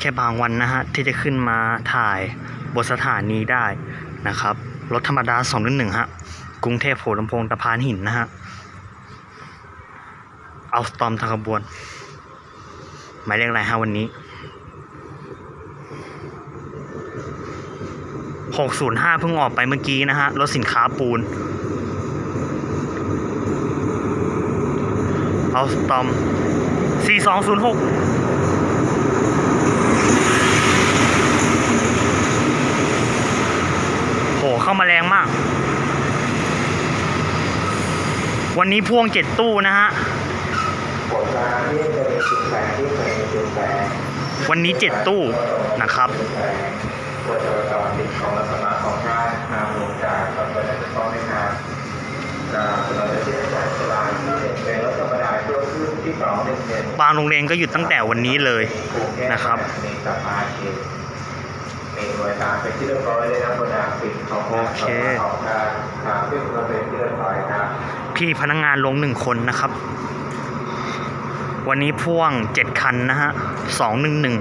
แค่บางวันนะฮะที่จะขึ้นมาถ่ายบนสถานีได้นะครับรถธรรมดา211ฮะกรุงเทพหัวลำโพงตะพานหินนะฮะเอาสตอมทางขบวน หมายเลขอะไรฮะวันนี้ 605 เพิ่งออกไปเมื่อกี้นะฮะรถสินค้าปูน เอาสตอม 4206 โห เข้ามาแรงมาก วันนี้พ่วงเจ็ดตู้นะฮะวันนี้เจ็ดตู้นะครับบางโรงเรียนก็หยุดตั้งแต่วันนี้เลยนะครับ มีสะพานเขตมีหน่วยงานเป็นที่เรียบร้อยเลยนะคนอาปิดของโอเคของการทางขึ้นรถเป็นที่เรียบร้อยครับพี่พนักงานลงหนึ่งคนนะครับ วันนี้พ่วงเจ็ดคันนะฮะสองหนึ่งหนึ่ง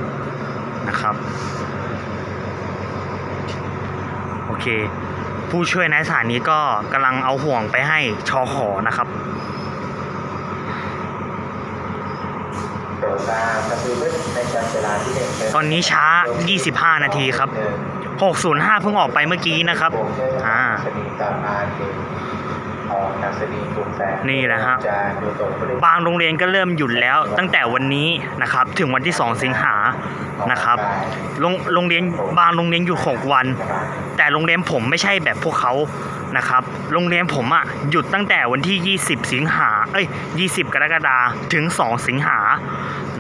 นะครับ โอเค ผู้ช่วยนายสถานีก็กำลังเอาห่วงไปให้ชอขอนะครับโดยการดำเนินเรื่องในการเวลาที่หนึ่ง ตอนนี้ช้า 25 นาทีครับ 605 เพิ่งออกไปเมื่อกี้นะครับ อ่านี่แหละฮะบริเวณบางโรงเรียนก็เริ่มหยุดแล้ว ตั้งแต่วันนี้นะครับ ถึงวันที่ 2 สิงหานะครับโรงโรงเรียนบางโรงเรียนหยุด 6 วัน แต่โรงเรียนผมไม่ใช่แบบพวกเขา นะครับ โรงเรียนผมอะ่ะหยุดตั้งแต่วันที่ 20 สิงหา เอ้ย 20 กรกฎาถึง 2 สิงหา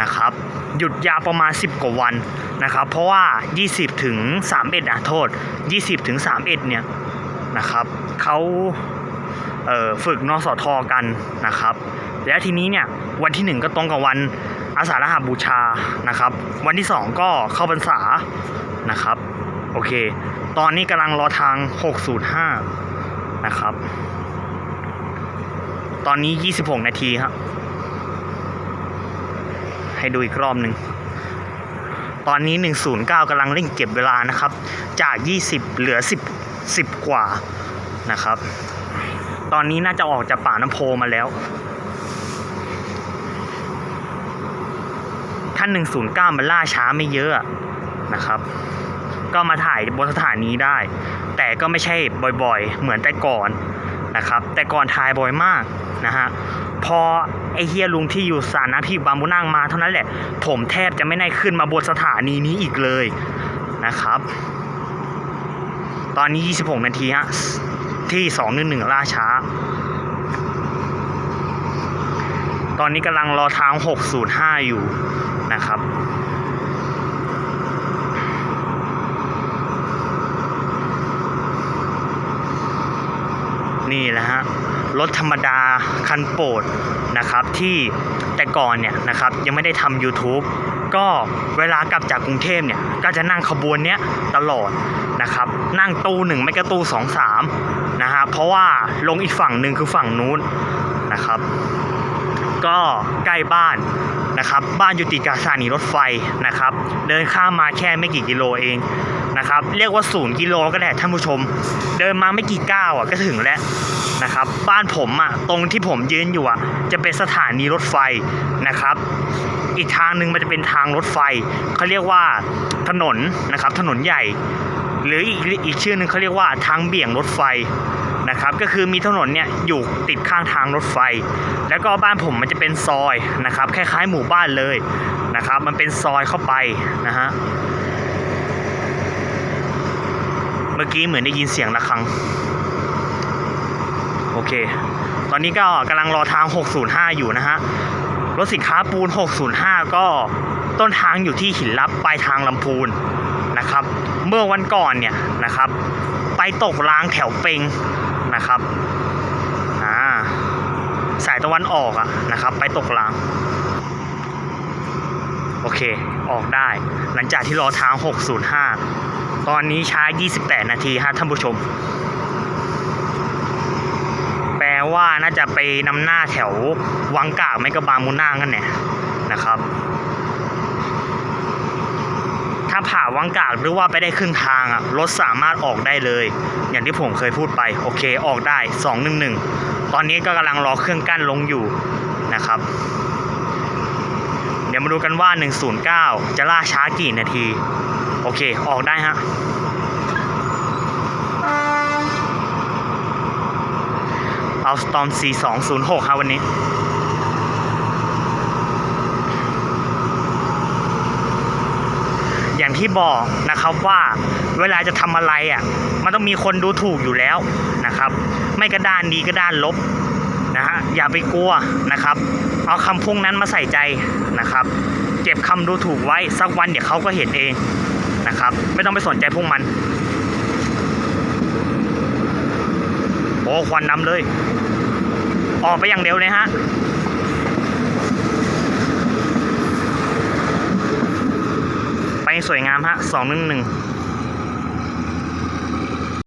นะครับ หยุดยาวประมาณ 10 กว่าวันนะครับ เพราะว่า 20 ถึง 31อะโทษ 20 ถึง 31 เนี่ยนะครับเขาเฝึกนสทกันนะครับ แล้วทีนี้เนี่ยวันที่ 1 ก็ตรงกับวันอาสาฬหบูชานะครับ วันที่ 2 ก็เข้าพรรษานะครับ โอเค ตอนนี้กำลังรอทาง 605 นะครับ ตอนนี้ 26 นาทีครับให้ดูอีกรอบหนึ่ง ตอนนี้ 109กำลังเร่งเก็บเวลานะครับ จาก 20 เหลือ 10 10 กว่านะครับ ตอนนี้น่าจะออกจากป่าน้ำโพมาแล้ว ท่าน 109 มันล่าช้าไม่เยอะนะครับ ก็มาถ่ายบนสถานีได้ แต่ก็ไม่ใช่บ่อยๆ เหมือนแต่ก่อนนะครับ แต่ก่อนถ่ายบ่อยมากนะฮะพอไอเฮียลุงที่อยู่สานะพี่บางบุนั่งมาเท่านั้นแหละ ผมแทบจะไม่ได้ขึ้นมาบนสถานีนี้อีกเลยนะครับ ตอนนี้ 26 นาทีฮะที่211ล่าช้า ตอนนี้กำลังรอทาง 605 อยู่นะครับ นี่แหละฮะรถธรรมดาคันโปรดนะครับที่แต่ก่อนเนี่ยนะครับยังไม่ได้ทำ YouTube ก็เวลากลับจากกรุงเทพเนี่ยก็จะนั่งขบวนเนี้ยตลอดนะครับนั่งตู้หนึ่งไม่ก็ตู้สองสามนะฮะเพราะว่าลงอีกฝั่งหนึ่งคือฝั่งนู้นนะครับ ก็ใกล้บ้านนะครับ บ้านอยู่ติดกับสถานีรถไฟนะครับ เดินข้ามมาแค่ไม่กี่กิโลเอง นะครับเรียกว่าศูนย์กิโลก็ได้ท่านผู้ชม เดินมาไม่กี่ก้าวอะก็ถึงแล้วนะครับ บ้านผมอะตรงที่ผมยืนอยู่อะจะเป็นสถานีรถไฟนะครับ อีกทางหนึ่งมันจะเป็นทางรถไฟเขาเรียกว่าถนนนะครับ ถนนใหญ่ หรืออีกอีกชื่อหนึ่งเขาเรียกว่าทางเบี่ยงรถไฟนะครับก็คือมีถนนเนี่ยอยู่ติดข้างทางรถไฟ แล้วก็บ้านผมมันจะเป็นซอยนะครับคล้ายๆหมู่บ้านเลยนะครับ มันเป็นซอยเข้าไปนะฮะ มื่อกี้เหมือนได้ยินเสียงระฆัง โอเค ตอนนี้ก็กำลังรอทาง 605 อยู่นะฮะ รถสินค้าปูน 605 ก็ต้นทางอยู่ที่หินลับปลายทางลำพูนนะครับ เมื่อวันก่อนเนี่ยนะครับ ไปตกรางแถวเปงนะครับอ่าสายตะวันออกอะนะครับ ไปตกรางโอเค ออกได้ หลังจากที่รอทาง 605 ตอนนี้ช้า 28 นาทีฮะท่านผู้ชม แปลว่าน่าจะไปนำหน้าแถววังกากไม่ก็บางมุน่ากันเนี่ยนะครับ ถ้าผ่าวังกากหรือว่าไปได้ครึ่งทางอะรถสามารถออกได้เลย อย่างที่ผมเคยพูดไป โอเคออกได้ 211 ตอนนี้ก็กำลังรอเครื่องกั้นลงอยู่นะครับ ดี๋ยวมาดูกันว่า 109 จะล่าช้ากี่นาที โอเค ออกได้ฮะเอาสตอม 4206ครับวันนี้อย่างที่บอกนะครับว่าเวลาจะทำอะไรอะมันต้องมีคนดูถูกอยู่แล้วนะครับ ไม่กระด้านดีก็ด้านลบนะฮะอย่าไปกลัวนะครับ เอาคำพวกนั้นมาใส่ใจนะครับ เก็บคำดูถูกไว้สักวันเดี๋ยวเขาก็เห็นเองนะครับ ไม่ต้องไปสนใจพวกมัน โอ้ควันนำเลย ออกไปอย่างเร็วเลยฮะไปสวยงามฮะสองหนึ่งหนึ่ง